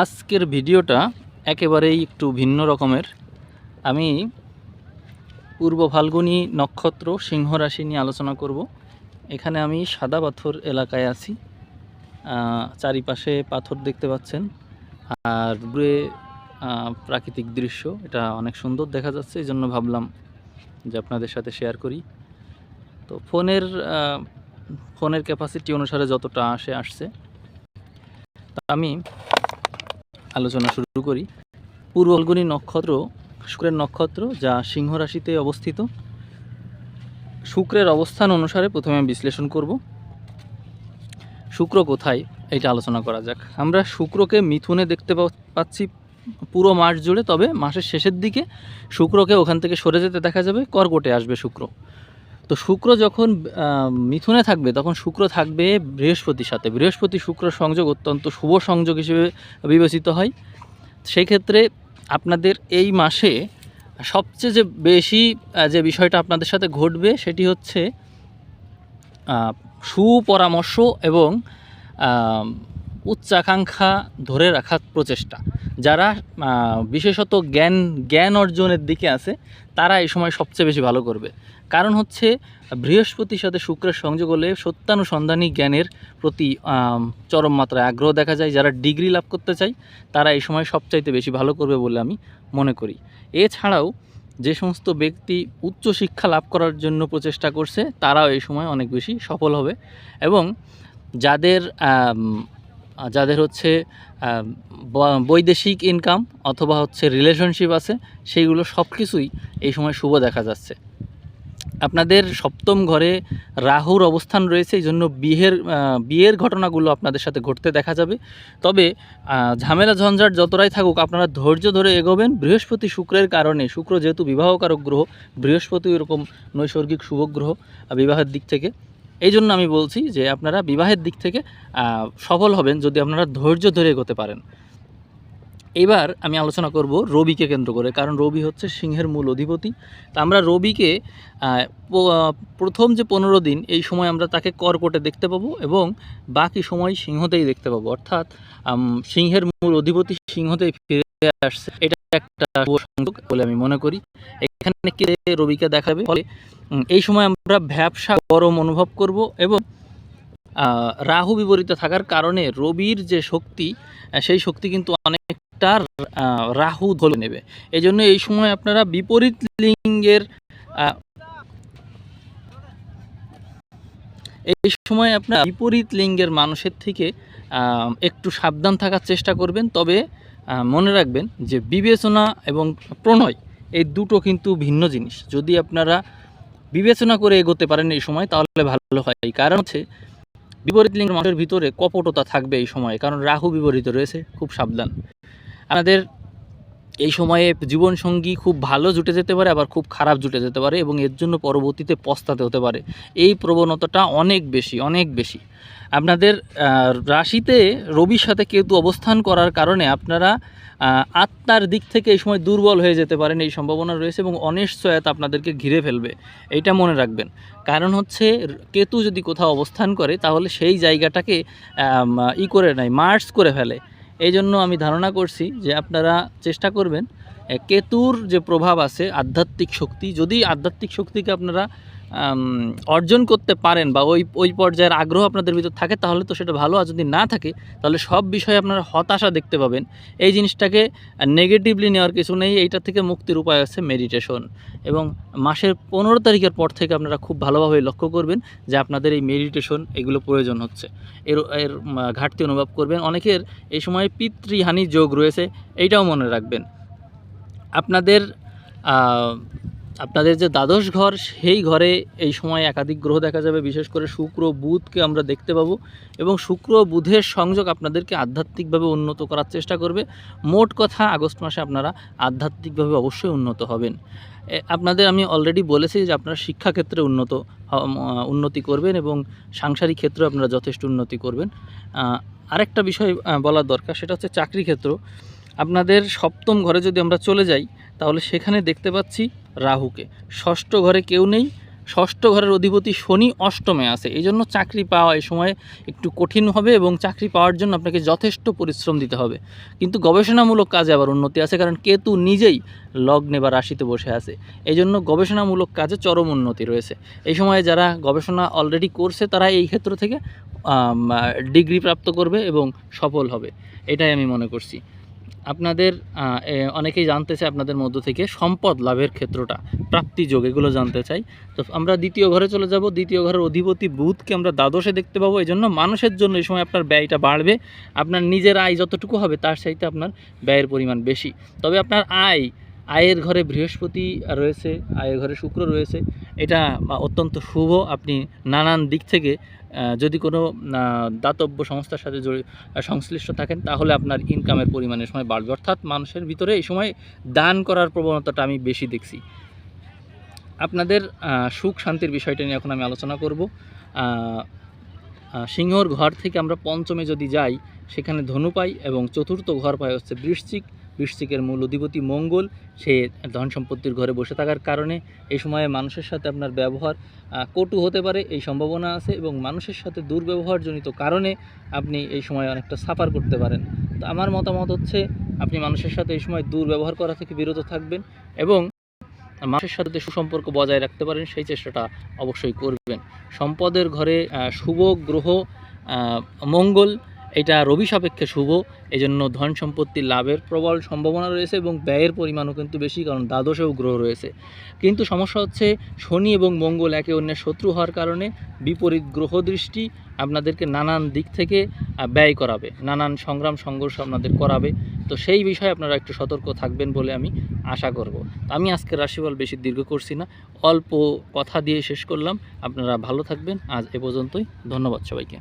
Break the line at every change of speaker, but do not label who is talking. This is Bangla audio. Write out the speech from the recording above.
আজকের ভিডিওটা একেবারেই একটু ভিন্ন রকমের। আমি পূর্ব ফাল্গুনী নক্ষত্র সিংহ রাশি নিয়ে আলোচনা করব। এখানে আমি সাদা পাথর এলাকায় আছি। চারিপাশে পাথর দেখতে পাচ্ছেন। আর দূরে প্রাকৃতিক দৃশ্য, এটা অনেক সুন্দর দেখা যাচ্ছে। এই জন্য ভাবলাম যে আপনাদের সাথে শেয়ার করি। তো ফোনের ফোনের ক্যাপাসিটি অনুসারে যতটা আসে, আসছে। আমি আলোচনা শুরু করি। পূর্ব ফাল্গুনী নক্ষত্র, শুক্রের নক্ষত্র যা সিংহ রাশিতে অবস্থিত। শুক্রের অবস্থান অনুসারে প্রথমে বিশ্লেষণ করব। শুক্র কোথায়? এটা আলোচনা করা যাক। আমরা শুক্রকে মিথুনে দেখতে পাচ্ছি পুরো মাস জুড়ে, তবে মাসের শেষের দিকে শুক্রকে ওখান থেকে সরে যেতে দেখা যাবে, কর্কটে আসবে শুক্র। তো শুক্র যখন মিথুনে থাকবে, তখন শুক্র থাকবে বৃহস্পতির সাথে। বৃহস্পতি শুক্র সংযোগ অত্যন্ত শুভ সংযোগ হিসেবে বিবেচিত হয়। সেই ক্ষেত্রে আপনাদের এই মাসে সবচেয়ে যে বেশি যে বিষয়টা আপনাদের সাথে ঘটবে, সেটি হচ্ছে সুপরামর্শ এবং উচ্চাকাঙ্ক্ষা ধরে রাখার প্রচেষ্টা। যারা বিশেষত জ্ঞান জ্ঞান অর্জনের দিকে আছে, তারা এই সময় সবচেয়ে বেশি ভালো করবে। কারণ হচ্ছে, বৃহস্পতির সাথে শুক্রের সংযোগ হলে সত্যানুসন্ধানী জ্ঞানের প্রতি চরম মাত্রায় আগ্রহ দেখা যায়। যারা ডিগ্রি লাভ করতে চায়, তারা এই সময় সবচাইতে বেশি ভালো করবে বলে আমি মনে করি। এছাড়াও, যে সমস্ত ব্যক্তি উচ্চশিক্ষা লাভ করার জন্য প্রচেষ্টা করছে, তারাও এই সময় অনেক বেশি সফল হবে। এবং যাদের যাদের হচ্ছে বৈদেশিক ইনকাম অথবা হচ্ছে রিলেশনশিপ আছে, সেইগুলো সব কিছুই এই সময় শুভ দেখা যাচ্ছে। আপনাদের সপ্তম ঘরে রাহুর অবস্থান রয়েছে, এই জন্য বিয়ের বিয়ের ঘটনাগুলো আপনাদের সাথে ঘটতে দেখা যাবে। তবে ঝামেলা ঝঞ্ঝাট যতটাই থাকুক, আপনারা ধৈর্য ধরে এগোবেন। বৃহস্পতি শুক্রের কারণে, শুক্র যেহেতু বিবাহকারক গ্রহ, বৃহস্পতি এরকম নৈসর্গিক শুভ গ্রহ বিবাহের দিক থেকে। এই জন্য আমি বলছি যে, আপনারা বিবাহের দিক থেকে সফল হবেন যদি আপনারা ধৈর্য ধরে এগোতে পারেন। এবার আমি আলোচনা করব রবিকে কেন্দ্র করে, কারণ রবি হচ্ছে সিংহের মূল অধিপতি। তা আমরা রবিকে প্রথম যে পনেরো দিন, এই সময় আমরা তাকে কর্কটে দেখতে পাবো এবং বাকি সময় সিংহতেই দেখতে পাবো। অর্থাৎ সিংহের মূল অধিপতি সিংহতেই ফিরে আসছে। এটা একটা সংযোগ বলে আমি মনে করি। এখানে কে রবিকে দেখাবে? ফলে এই সময় আমরা ব্যবসা গরম অনুভব করব এবং রাহু বিপরীত থাকার কারণে রবির যে শক্তি সেই শক্তি কিন্তু অনেকটা আহ, রাহু ধরে নেবে। এই জন্য এই সময় আপনারা বিপরীত লিঙ্গের এই সময় আপনার বিপরীত লিঙ্গের মানুষের থেকে একটু সাবধান থাকার চেষ্টা করবেন। তবে মনে রাখবেন যে বিবেচনা এবং প্রণয় এই দুটো কিন্তু ভিন্ন জিনিস। যদি আপনারা বিবেচনা করে এগোতে পারেন এই সময় তাহলে ভালো হয়। কারণ হচ্ছে বিপরীত লিঙ্গের মানুষের ভিতরে কপটতা থাকবে এই সময়ে। কারণ রাহু বিপরীত রয়েছে খুব সাবধান। আমাদের এই সময়ে জীবনসঙ্গী খুব ভালো জুটে যেতে পারে, আবার খুব খারাপ জুটে যেতে পারে এবং এর জন্য পরবর্তীতে পস্তাতে হতে পারে। এই প্রবণতাটা অনেক বেশি অনেক বেশি। আপনাদের রাশিতে রবির সাথে কেতু অবস্থান করার কারণে আপনারা আত্মার দিক থেকে এই সময় দুর্বল হয়ে যেতে পারেন, এই সম্ভাবনা রয়েছে এবং অনিশ্চয়তা আপনাদেরকে ঘিরে ফেলবে। এটা মনে রাখবেন। কারণ হচ্ছে, কেতু যদি কোথাও অবস্থান করে, তাহলে সেই জায়গাটাকে ই করে নেয়, মার্চ করে ফেলে। এই জন্য আমি ধারণা করছি যে আপনারা চেষ্টা করবেন কেতুর যে প্রভাব আছে আধ্যাত্মিক শক্তি, যদি আধ্যাত্মিক শক্তিকে আপনারা অর্জন করতে পারেন বা ওই ওই পর্যায়ের আগ্রহ আপনাদের ভিতর থাকে, তাহলে তো সেটা ভালো। আর যদি না থাকে, তাহলে সব বিষয়ে আপনারা হতাশা দেখতে পাবেন। এই জিনিসটাকে নেগেটিভলি নেওয়ার কিছু নেই, এইটা থেকে মুক্তির উপায় আছে মেডিটেশন এবং মাসের পনেরো তারিখের পর থেকে আপনারা খুব ভালোভাবে লক্ষ্য করবেন যে আপনাদের এই মেডিটেশন এগুলো প্রয়োজন হচ্ছে। এর এর ঘাটতি অনুভব করবেন। অনেকের এই সময় পিতৃহানি যোগ রয়েছে, এইটাও মনে রাখবেন। আপনাদের আপনাদের যে দ্বাদশ ঘর, সেই ঘরে এই সময় একাধিক গ্রহ দেখা যাবে। বিশেষ করে শুক্র বুধকে আমরা দেখতে পাবো এবং শুক্র বুধের সংযোগ আপনাদেরকে আধ্যাত্মিকভাবে উন্নত করার চেষ্টা করবে। মোট কথা, আগস্ট মাসে আপনারা আধ্যাত্মিকভাবে অবশ্যই উন্নত হবেন। আপনাদের আমি অলরেডি বলেছি যে আপনারা শিক্ষাক্ষেত্রে উন্নত উন্নতি করবেন এবং সাংসারিক ক্ষেত্রে আপনারা যথেষ্ট উন্নতি করবেন। আরেকটা বিষয় বলার দরকার, সেটা হচ্ছে চাকরি ক্ষেত্র। আপনাদের সপ্তম ঘরে যদি আমরা চলে যাই, তাহলে সেখানে দেখতে পাচ্ছি রাহুকে। ষষ্ঠ ঘরে কেউ নেই। ষষ্ঠ ঘরের অধিপতি শনি অষ্টমে আছে। এই জন্য চাকরি পাওয়া এই সময় একটু কঠিন হবে এবং চাকরি পাওয়ার জন্য আপনাকে যথেষ্ট পরিশ্রম দিতে হবে। কিন্তু গবেষণামূলক কাজে আবার উন্নতি আছে কারণ কেতু নিজেই লগ্নে বা রাশিতে বসে আছে। এই জন্য গবেষণামূলক কাজে চরম উন্নতি রয়েছে। এই সময়ে যারা গবেষণা অলরেডি করছে তারা এই ক্ষেত্র থেকে ডিগ্রি প্রাপ্ত করবে এবং সফল হবে। এটাই আমি মনে করছি। আপনাদের অনেকেই জানতে চাই আপনাদের মধ্য থেকে সম্পদ লাভের ক্ষেত্রটা প্রাপ্তিযোগ এগুলো জানতে চাই। তো আমরা দ্বিতীয় ঘরে চলে যাব। দ্বিতীয় ঘরের অধিপতি বুধকে আমরা দ্বাদশে দেখতে পাবো। এই জন্য মানুষের জন্য এই সময় আপনার ব্যয়টা বাড়বে। আপনার নিজের আয় যতটুকু হবে, তার চাইতে আপনার ব্যয়ের পরিমাণ বেশি। তবে আপনার আয় আয়ের ঘরে বৃহস্পতি রয়েছে, আয়ের ঘরে শুক্র রয়েছে, এটা অত্যন্ত শুভ। আপনি নানান দিক থেকে যদি কোনো দাতব্য সংস্থার সাথে সংশ্লিষ্ট থাকেন, তাহলে আপনার ইনকামের পরিমাণের সময় বাড়বে। অর্থাৎ মানুষের ভিতরে এই সময় দান করার প্রবণতাটা আমি বেশি দেখছি। আপনাদের সুখ শান্তির বিষয়টা নিয়ে এখন আমি আলোচনা করব। সিংহর ঘর থেকে আমরা পঞ্চমে যদি যাই, সেখানে ধনু পাই এবং চতুর্থ ঘর পাই হচ্ছে বৃশ্চিক। বৃশ্চিকের মূল অধিপতি মঙ্গল, সে ধন সম্পত্তির ঘরে বসে থাকার কারণে এই সময়ে মানুষের সাথে আপনার ব্যবহার কটু হতে পারে, এই সম্ভাবনা আছে এবং মানুষের সাথে দুর্ব্যবহারজনিত কারণে আপনি এই সময় অনেকটা সাফার করতে পারেন। তো আমার মতামত হচ্ছে, আপনি মানুষের সাথে এই সময় দুর্ব্যবহার করা থেকে বিরত থাকবেন এবং মানুষের সাথে সুসম্পর্ক বজায় রাখতে পারেন, সেই চেষ্টাটা অবশ্যই করবেন। সম্পদের ঘরে শুভ, গ্রহ মঙ্গল এটা রবি সাপেক্ষে শুভ। এই জন্য ধন সম্পত্তি লাভের প্রবল সম্ভাবনা রয়েছে এবং ব্যয়ের পরিমাণও কিন্তু বেশি, কারণ দ্বাদশেও গ্রহ রয়েছে। কিন্তু সমস্যা হচ্ছে, শনি এবং মঙ্গল একে অন্যের শত্রু হওয়ার কারণে বিপরীত গ্রহ দৃষ্টি আপনাদেরকে নানান দিক থেকে ব্যয় করাবে, নানান সংগ্রাম, সংঘর্ষ আপনাদের করাবে। তো সেই বিষয়ে আপনারা একটু সতর্ক থাকবেন বলে আমি আশা করব। আমি আজকে রাশিফল বেশি দীর্ঘ করছি না, অল্প কথা দিয়ে শেষ করলাম। আপনারা ভালো থাকবেন, আজ এ পর্যন্তই, ধন্যবাদ সবাইকে।